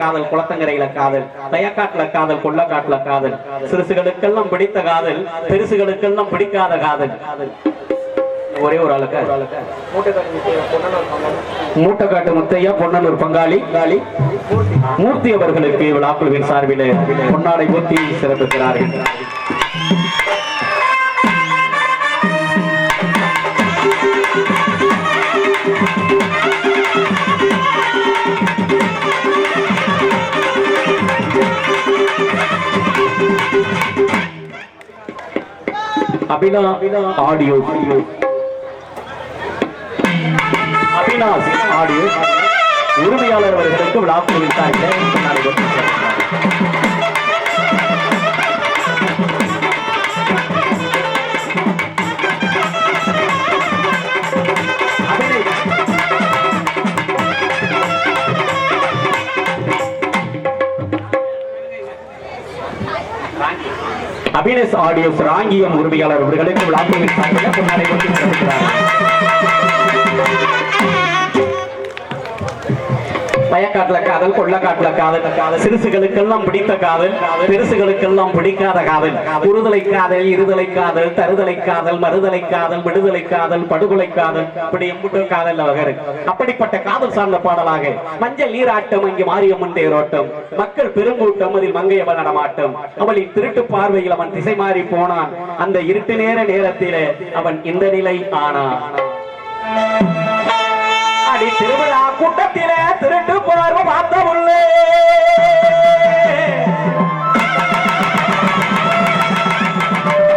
காதல் குளத்தங்கரையில காதல் தயக்காட்டுல காதல் கொள்ளக்காட்டுல காதல் சிறுசுகளுக்கெல்லாம் பிடித்த காதல் பெருசுகளுக்கெல்லாம் பிடிக்காத காதல். ஒரே ஒரு ஆளுக்கு. மூட்டைக்காட்டு முத்தையா பொன்னனூர் பங்காளி. காளி மூர்த்தி அவர்களுக்கு விழாக்குழுவின் சார்பில் பொன்னாடை ஊத்தி சிறப்பிக்கிறார்கள். அபினா ஆடியோ. அபினாஸ் ஆடியோ. உரிமையாளர் அவர்களுக்கு விழாக்குழுவின் சார்பில் பொன்னாடை அபினஸ் ஆடியோஸ் ராங்கியம் உரிமையாளர் அவர்களுக்கு விழாக்குழுவின் சார்பில் பொன்னாடை பயக்காட்டுல காதல் கொள்ளக்காட்டுல காதல் காதல். சிறுசுகளுக்கெல்லாம் பிடித்த காதல் பெருசுகளுக்கெல்லாம் பிடிக்காத காதல். உறுதலை காதல் இருதலை காதல் தருதலை காதல் மறுதலை காதல் விடுதலை காதல் படுகொலை காதல். இப்படி எம்புட்டு காதல் வகை அப்படிப்பட்ட காதல் சார்ந்த பாடலாக மஞ்சள் நீராட்டம் இங்கு மாரியம்மன் தேரோட்டம். மக்கள் பெருங்கூட்டம் அதில் மங்கையவன் நடமாட்டம். அவளின் திருட்டு பார்வையில் அவன் திசை மாறி போனான். அந்த இருட்டு நேர நேரத்திலே அவன் இந்த நிலை ஆனான். அடி திருவிழா கூட்டத்திலே திருட்டு பார்வை பார்த்த உள்ளே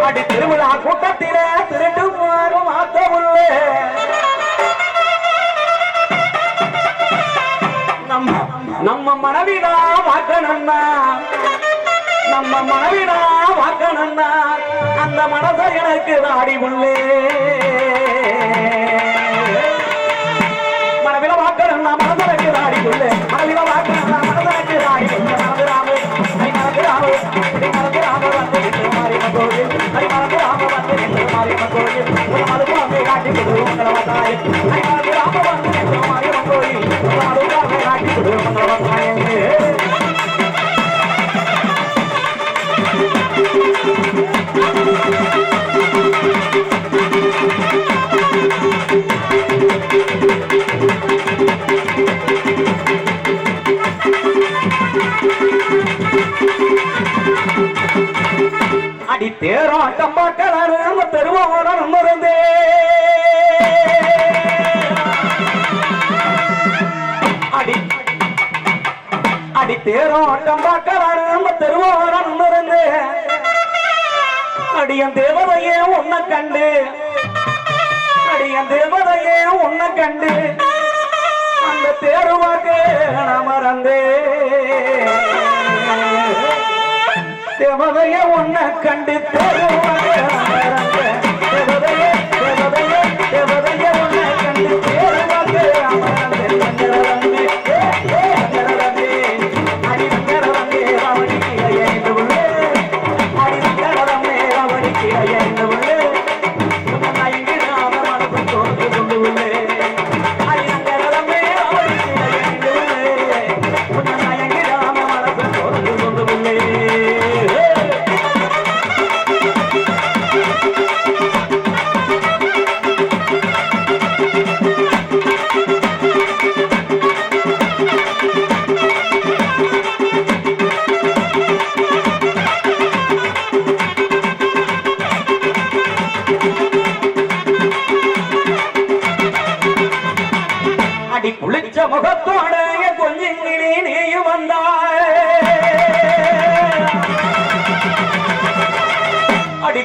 அடி திருவிழா கூட்டத்திலே திருட்டு பார்வை பார்த்த உள்ளே நம்ம நம்ம மனைவினா வாக்கணும்னா நம்ம மனைவினா வாக்கணும்னா அந்த மனசை எனக்கு நாடி உள்ளே. அடி தேரோட்டம் பார்க்கலாம் தெருவோரம் அடி தேரோட்டம் பார்க்கலாம் தெருவோரம் அடியன் தேவதையே உன்னை கண்டு. அடியன் தேவதையே உன்னை கண்டு. அந்த தேருவாக்கு நான் மறந்தே. தேவதைய உன்னை கண்டு தேருவாக்கு ராவணிக்கு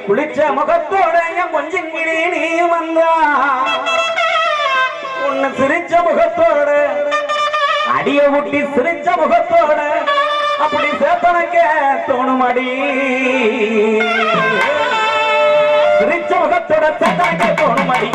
குளிச்ச முகத்தோட கொஞ்சிங்கிளி நீ வந்தா. உன்னை சிரிச்ச முகத்தோட அடிய ஊட்டி சிரிச்ச முகத்தோட அப்படி சேத்தனக்க தோணுமடி சிரிச்ச முகத்தோட சேத்தனக்க தோணுமடி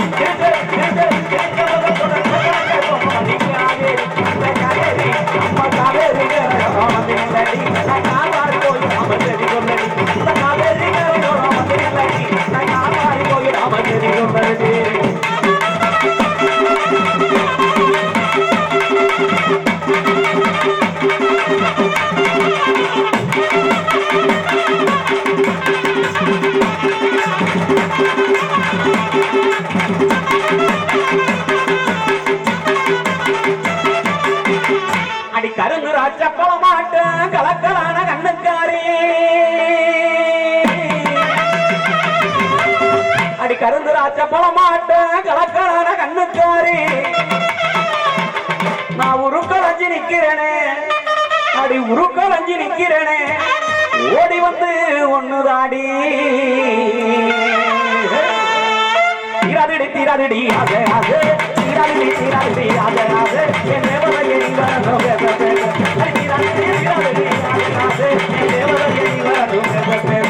சீராடி ஆதராது சீராடி சீராடி ஆதராது என் தேவதையை வரணும் சீராடி சீராடி ஆதராது என் தேவதையை வரணும்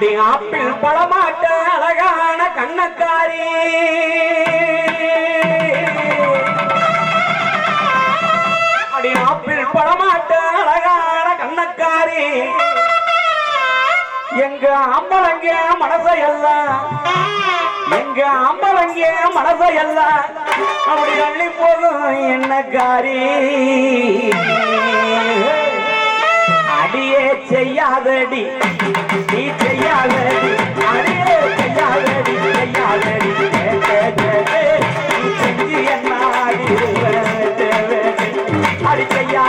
அடி ஆப்பிள் பழமாட்ட அழகான கண்ணக்காரி. அடி ஆப்பிள் பழமாட்ட அழகான கண்ணக்காரி. எங்க அம்பலங்க மனசையெல்லாம் எங்க அம்பலங்க மனசையெல்லாம் அப்படி அள்ளி போதும் என்ன காரி அடியே செய்யாதடி நீ செய்யாதடி அடியே செய்யாதடி செய்யாதடி நீ செஞ்சு என்ன அடி செய்யா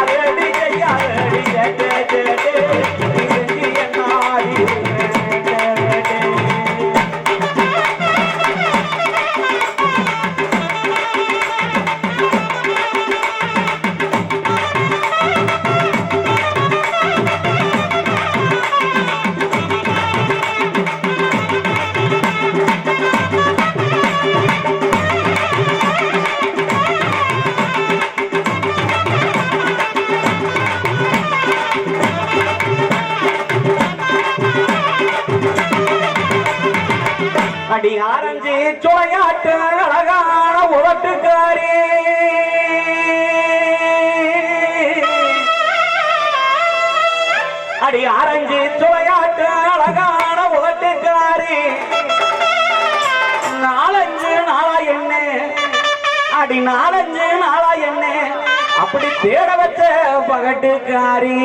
அடி அரைஞ்சி துளையாட்டு அழகான உதட்டுக்காரி. நாலஞ்சு நாளா என்ன அடி நாலஞ்சு நாளா என்ன அப்படி தேட வச்ச பகட்டுக்காரி.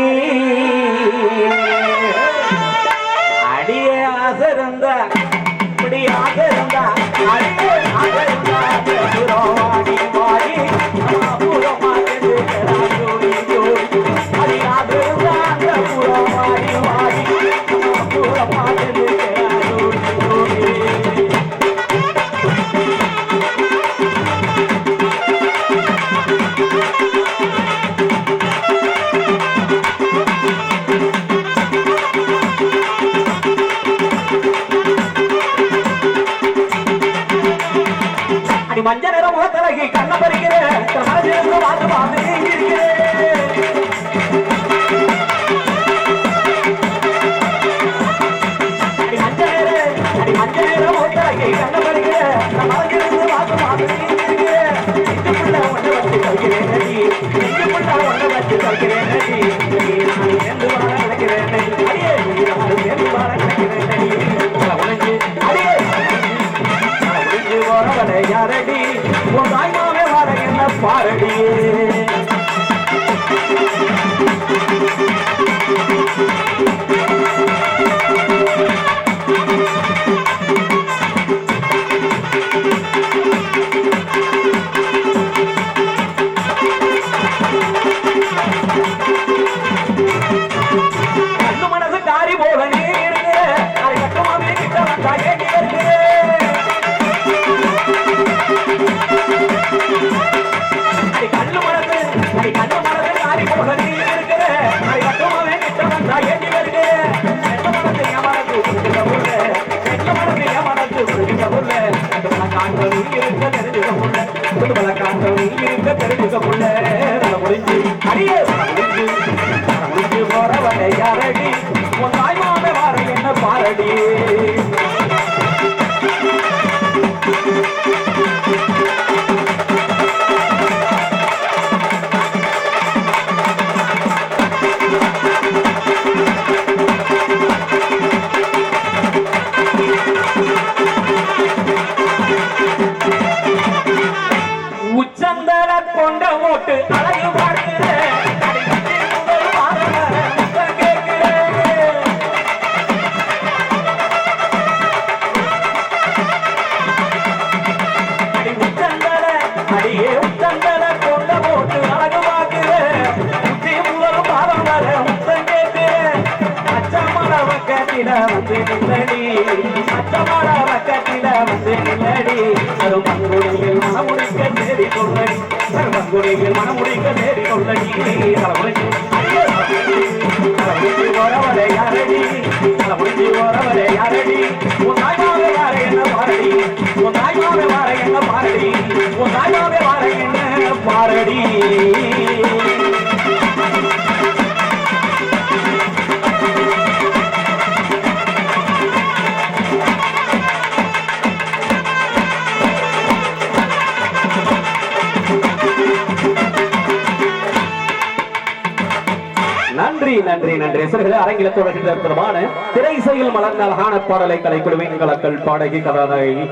விளையாடடி அது மனமுடிக்க தேடி கொள்ளடி. அது மனமுடிக்க தேடி கொள்ளடி. நன்றி அரங்கிலத்தோட சிறுகளை திரை இசையில் மலர்ந்த அழகான பாடலை கலைக்குழுவின் கலக்கல் பாடகி கதாநாயகி.